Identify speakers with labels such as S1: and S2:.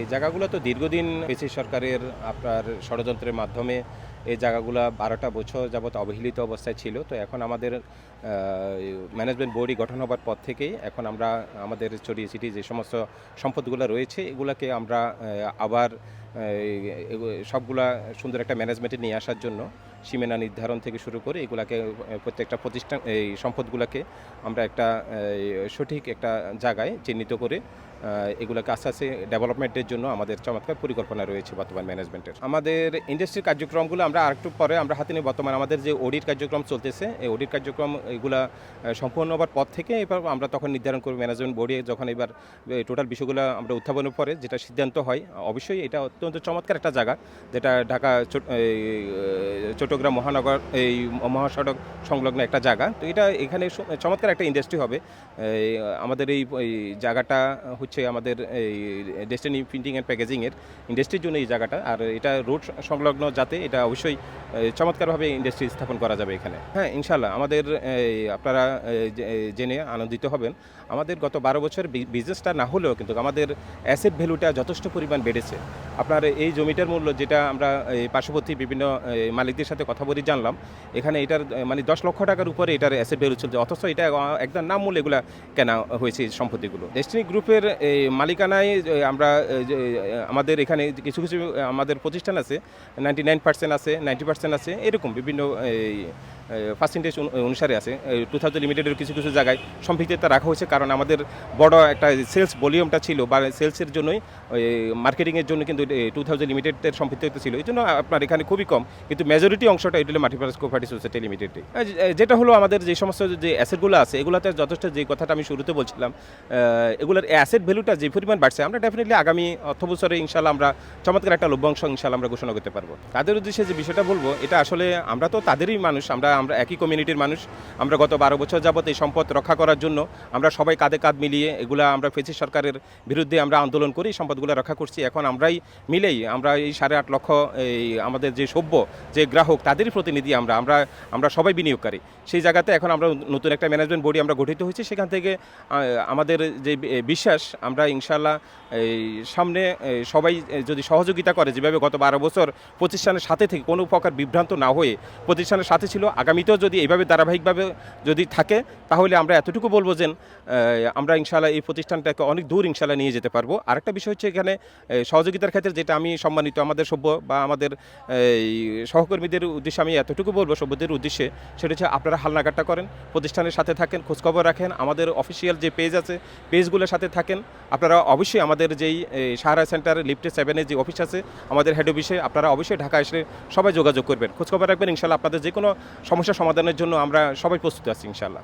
S1: এই জায়গাগুলো তো দীর্ঘদিন পিসি সরকারের আপনার ষড়যন্ত্রের মাধ্যমে এই জায়গাগুলো বারোটা বছর যাবৎ অবহেলিত অবস্থায় ছিল। তো এখন আমাদের ম্যানেজমেন্ট বোর্ডই গঠন হবার পর থেকেই এখন আমরা আমাদের ছড়িয়ে ছিটিয়ে যে সমস্ত সম্পদগুলো রয়েছে, এগুলোকে আমরা আবার সবগুলা সুন্দর একটা ম্যানেজমেন্টে নিয়ে আসার জন্য সীমানা নির্ধারণ থেকে শুরু করে এগুলাকে প্রত্যেকটা প্রতিষ্ঠান, এই সম্পদগুলোকে আমরা একটা সঠিক একটা জায়গায় চিহ্নিত করে এগুলোকে আস্তে আস্তে ডেভেলপমেন্টের জন্য আমাদের চমৎকার পরিকল্পনা রয়েছে বর্তমান ম্যানেজমেন্টের আমাদের ইন্ডাস্ট্রির কার্যক্রমগুলো আমরা আরেকটু পরে আমরা হাতে নিয়ে বর্তমান আমাদের যে অডিট কার্যক্রম চলতেছে, এই অডিট কার্যক্রম এগুলা সম্পূর্ণ হবার পর থেকে এবার আমরা তখন নির্ধারণ করব ম্যানেজমেন্ট বোর্ডে যখন এবার টোটাল বিষয়গুলো আমরা উত্থাপনের পরে যেটা সিদ্ধান্ত হয়, অবশ্যই এটা অত্যন্ত চমৎকার একটা জায়গা, যেটা ঢাকা চট্টগ্রাম মহানগর, এই মহাসড়ক সংলগ্ন একটা জায়গা। তো এটা এখানে চমৎকার একটা ইন্ডাস্ট্রি হবে। আমাদের এই জায়গাটা হচ্ছে আমাদের এই ডেস্টিনি প্রিন্টিং অ্যান্ড প্যাকেজিংয়ের ইন্ডাস্ট্রির জন্য এই জায়গাটা। আর এটা রোড সংলগ্ন যাতে এটা অবশ্যই চমৎকারভাবে ইন্ডাস্ট্রি স্থাপন করা যাবে এখানে। হ্যাঁ ইনশাল্লাহ আমাদের আপনারা জেনে আনন্দিত হবেন। আমাদের গত বারো বছর বিজনেসটা না হলেও কিন্তু আমাদের অ্যাসেট ভ্যালুটা যথেষ্ট পরিমাণ বেড়েছে। আপনার এই জমিটার মূল্য যেটা আমরা পার্শ্ববর্তী বিভিন্ন মালিকদের সাথে কথা বলে জানলাম, এখানে এটার মানে দশ লক্ষ টাকার উপরে এটার অ্যাসেট ভ্যালু চলছে অথচ এটা একদম নাম মূল্য এগুলা কেনা হয়েছে সম্পত্তিগুলো। ডেস্টিনি গ্রুপের মালিকানায় আমরা আমাদের এখানে কিছু কিছু, আমাদের প্রতিষ্ঠান আছে নাইনটি নাইন পার্সেন্ট আছে নাইনটি পার্সেন্ট আছে, এরকম বিভিন্ন পার্সেন্টেজ অনুসারে আছে। টু থাউজেন্ড লিমিটেডের কিছু কিছু জায়গায় সম্পৃক্ততা রাখা হয়েছে কারণ আমাদের বড় একটা সেলস ভলিউমটা ছিল বা সেলসের জন্যই মার্কেটিংয়ের জন্য কিন্তু টু থাউজেন্ড লিমিটেডের সম্পৃক্ততা ছিল। এই জন্য আপনার এখানে খুবই কম। কিন্তু মেজরিটি অংশটা এটা হলো মাল্টিপার্স সোসাইটি লিমিটেডে যেটা হলো আমাদের যে সমস্ত যে অ্যাসেটগুলো আছে, এগুলোতে যথেষ্ট যে কথাটা আমি শুরুতে বলছিলাম এগুলোর অ্যাসেট ভ্যালুটা যে পরিমাণ বাড়ছে, আমরা ডেফিনেটলি আগামী অর্থ বছরে ইনশাল্লাহ আমরা চমৎকার একটা লভ্যাংশ ইনশাল্লাহ আমরা ঘোষণা করতে পারব। তাদের উদ্দেশ্যে যে বিষয়টা বলব, এটা আসলে আমরা তো তাদেরই মানুষ, আমরা আমরা একই কমিউনিটির মানুষ। আমরা গত বারো বছর যাবত এই সম্পদ রক্ষা করার জন্য আমরা সবাই কাঁধে কাঁধ মিলিয়ে এগুলা আমরা ফেসি সরকারের বিরুদ্ধে আমরা আন্দোলন করি সম্পদগুলো রক্ষা করছি। এখন আমরাই মিলেই আমরা এই সাড়ে আট লক্ষ এই আমাদের যে সভ্য, যে গ্রাহক, তাদেরই প্রতিনিধি আমরা। আমরা আমরা সবাই বিনিয়োগকারী। সেই জায়গাতে এখন আমরা নতুন একটা ম্যানেজমেন্ট বডি আমরা গঠিত হয়েছি। সেখান থেকে আমাদের যে বিশ্বাস, আমরা ইনশাল্লাহ এই সামনে সবাই যদি সহযোগিতা করে, যেভাবে গত বারো বছর প্রতিষ্ঠানের সাথে থেকে কোনো প্রকার বিভ্রান্ত না হয়ে প্রতিষ্ঠানের সাথে ছিল আগামীতেও যদি এইভাবে ধারাবাহিকভাবে যদি থাকে, তাহলে আমরা এতটুকু বলব যে আমরা ইনশাল্লাহ এই প্রতিষ্ঠানটাকে অনেক দূর ইনশাল্লাহ নিয়ে যেতে পারব। আরেকটা বিষয় হচ্ছে এখানে সহযোগিতার ক্ষেত্রে যেটা আমি সম্মানিত আমাদের সভ্য বা আমাদের সহকর্মীদের উদ্দেশ্যে আমি এতটুকু বলব, সভ্যদের উদ্দেশ্যে, সেটা হচ্ছে আপনারা হালনাগাটটা করেন, প্রতিষ্ঠানের সাথে থাকেন, খোঁজখবর রাখেন, আমাদের অফিসিয়াল যে পেজ আছে, পেজগুলোর সাথে থাকেন। আপনারা অবশ্যই আমাদের যেই সাহারা সেন্টার, লিফটে সেভেনের যে অফিস আছে, আমাদের হেড অফিসে আপনারা অবশ্যই ঢাকা এসে সবাই যোগাযোগ করবেন। খোঁজখবর রাখবেন ইনশাল্লাহ আপনাদের যে কোনো সমস্যা সমাধানের জন্য আমরা সবাই প্রস্তুত আছি ইনশাল্লাহ